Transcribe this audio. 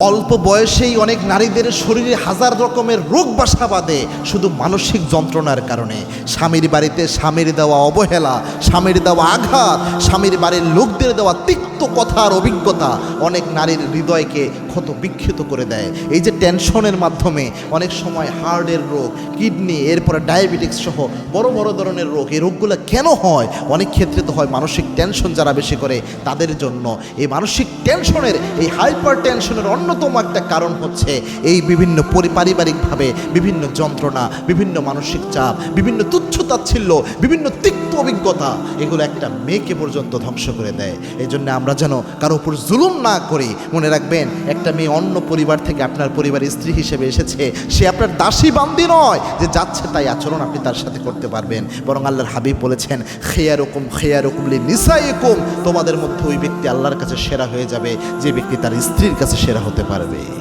অল্প বয়সেই অনেক নারীদের শরীরে হাজার রকমের রোগ বাসা বাঁধে শুধু মানসিক যন্ত্রণার কারণে। স্বামীর বাড়িতে স্বামীর দেওয়া অবহেলা, স্বামীর দেওয়া আঘাত, স্বামীর বাড়ির লোকদের দেওয়া তিক্ত কথার অভিজ্ঞতা অনেক নারীর হৃদয়কে ক্ষত বিক্ষিত করে দেয়। এই যে টেনশনের মাধ্যমে অনেক সময় হার্টের রোগ, কিডনি, এরপরে ডায়াবেটিক্স সহ বড় বড় ধরনের রোগ, এই রোগগুলো কেন হয়? অনেক ক্ষেত্রে তো হয় মানসিক টেনশন যারা বেশি করে তাদের জন্য। এই মানসিক টেনশনের, এই হাইপার টেনশনের অন্যতম একটা কারণ হচ্ছে এই বিভিন্ন পারিবারিকভাবে বিভিন্ন যন্ত্রণা, বিভিন্ন মানসিক চাপ, বিভিন্ন তুচ্ছতাচ্ছিল্য বিভিন্ন তিক্ত অভিজ্ঞতা, এগুলো একটা মেয়েকে পর্যন্ত ধ্বংস করে দেয়। এই জন্য আমরা যেন কারও উপর জুলুম না করি। মনে রাখবেন, একটা মেয়ে অন্য পরিবার থেকে আপনার পরিবারের স্ত্রী হিসেবে এসেছে, সে আপনার দাসী বান্দি নয় যে যাচ্ছে তাই আচরণ আপনি তার সাথে করতে পারবেন। বরং আল্লাহর হাবিব বলেছেন খেয়ার হুকুম খেয়ার হুকুম লি নিসাই হুকুম তোমাদের মধ্যে ওই ব্যক্তি আল্লাহর কাছে সেরা হয়ে যাবে, যে ব্যক্তি তার স্ত্রীর কাছে সেরা হতে পারবে